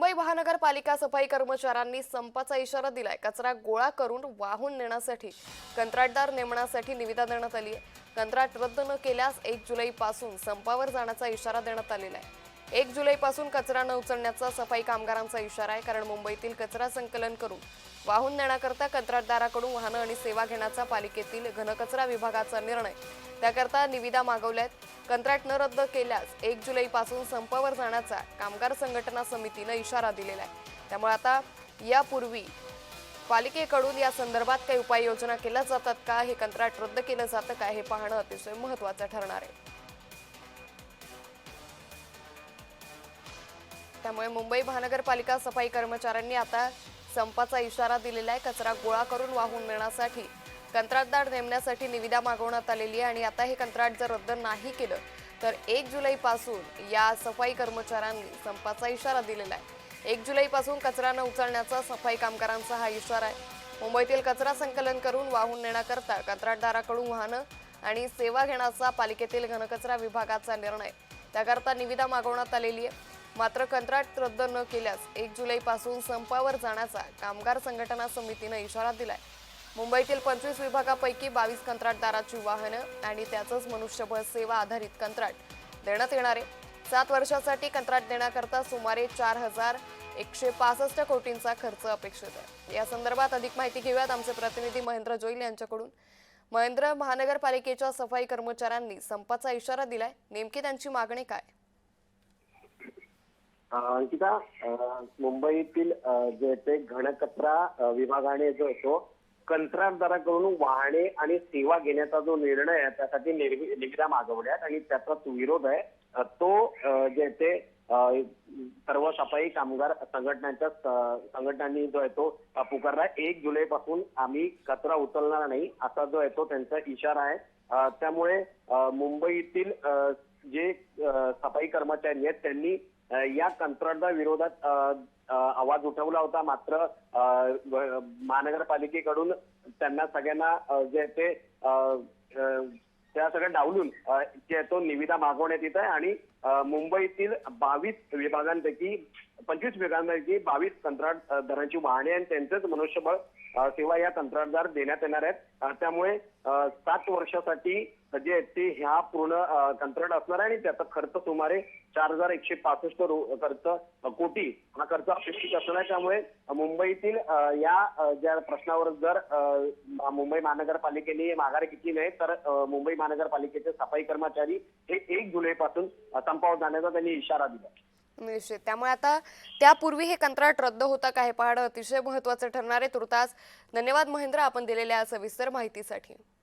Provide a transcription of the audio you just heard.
मुंबई महानगरपालिका सफाई कर्मचाऱ्यांनी संपाचा इशारा दिलाय. कचरा गोळा करून वाहून नेण्यासाठी कंत्राटदार नेमण्यासाठी निविदा देण्यात आली आहे. कंत्राट रद्द न केल्यास एक जुलैपासून संपावर जाण्याचा इशारा देण्यात आलेला आहे. एक जुलैपासून कचरा न उचलण्याचा सफाई कामगारांचा इशारा आहे कारण मुंबईतील कचरा संकलन करून वाहून नेण्याकरता कंत्राटदाराकडून वाहनं आणि सेवा घेण्याचा पालिकेतील घनकचरा विभागाचा निर्णय. त्याकरता निविदा मागवल्या आहेत. कंत्राट न रद्द केल्यास एक जुलैपासून संपावर जाण्याचा कामगार संघटना समितीनं इशारा दिलेला आहे. त्यामुळे आता यापूर्वी पालिकेकडून या संदर्भात काही उपाययोजना केल्या जातात का? हे कंत्राट रद्द केलं जातं का? हे पाहणं अतिशय महत्वाचं ठरणार आहे. त्यामुळे मुंबई महानगरपालिका सफाई कर्मचाऱ्यांनी आता संपाचा इशारा दिलेला आहे. कचरा गोळा करून वाहून नेण्यासाठी कंत्राटदार नेमण्यासाठी निविदा मागवण्यात आलेली आहे आणि आता हे कंत्राट जर रद्द नाही केलं तर एक जुलैपासून या सफाई कर्मचाऱ्यांनी संपाचा इशारा दिलेला आहे. एक जुलैपासून कचरा न उचलण्याचा सफाई कामगारांचा हा इशारा आहे. मुंबईतील कचरा संकलन करून वाहून नेण्याकरता कंत्राटदाराकडून वाहनं आणि सेवा घेण्याचा पालिकेतील घनकचरा विभागाचा निर्णय त्याकरता निविदा मागवण्यात आलेली आहे. मात्र कंत्राट रद्द न केल्यास एक जुलैपासून संपावर जाण्याचा कामगार संघटना समितीनं इशारा दिलाय. मुंबईतील पंचवीस विभागापैकी बावीस कंत्राटदाराची वाहनं आणि त्याचंच मनुष्यबळ सेवा आधारित कंत्राट देण्यात येणार. आहे सात वर्षासाठी कंत्राट देण्याकरता सुमारे चार हजार एकशे पासष्ट कोटींचा खर्च अपेक्षित आहे. या संदर्भात अधिक माहिती घेऊयात आमचे प्रतिनिधी महेंद्र जोईल यांच्याकडून. महेंद्र महानगरपालिकेच्या सफाई कर्मचाऱ्यांनी संपाचा इशारा दिलाय. नेमकी त्यांची मागणी काय? अंकिता मुंबईतील जे ते घनकचरा विभागाने जो आहे कंत्राटदाराकडून वाहने आणि सेवा घेण्याचा जो निर्णय आहे त्यासाठी निविदा मागवल्यात आणि त्याचा विरोध आहे. तो जे ते सर्व सफाई कामगार संघटनांच्या संघटनांनी जो आहे तो पुकारला. एक जुलै पासून आम्ही कचरा उचलणार नाही असा जो आहे तो त्यांचा इशारा आहे. त्यामुळे मुंबईतील जे सफाई कर्मचारी आहेत त्यांनी या कंत्राटदार विरोधात आवाज उठवला होता. मात्र महानगरपालिकेकडून त्यांना सगळ्यांना जे ते अ, त्या सगळ्या डावलून तो निविदा मागवण्यात येत आहे आणि मुंबईतील बावीस विभागांपैकी पंचवीस विभागांपैकी बावीस कंत्राटदारांची वाहने आणि त्यांचंच मनुष्यबळ सेवा या कंत्राटदार देण्यात येणार आहेत. त्यामुळे सात वर्षासाठी जे ते ह्या पूर्ण कंत्राट असणार आहे आणि त्याचा खर्च सुमारे चार हजार एकशे पासष्ट खर्च कोटी हा खर्च अपेक्षित असणार आहे. त्यामुळे मुंबईतील या ज्या प्रश्नावर जर मुंबई महानगरपालिकेने माघार घेतली नाही तर मुंबई महानगरपालिकेचे सफाई कर्मचारी हे एक जुलैपासून अ, संपावर जाण्याचा त्यांनी इशारा दिला. निश्चित. त्यामुळे आता त्यापूर्वी हे कंत्राट रद्द होता का हे पाहणं अतिशय महत्वाचं ठरणार आहे. तुर्तास धन्यवाद महेंद्र आपण दिलेल्या सविस्तर माहितीसाठी.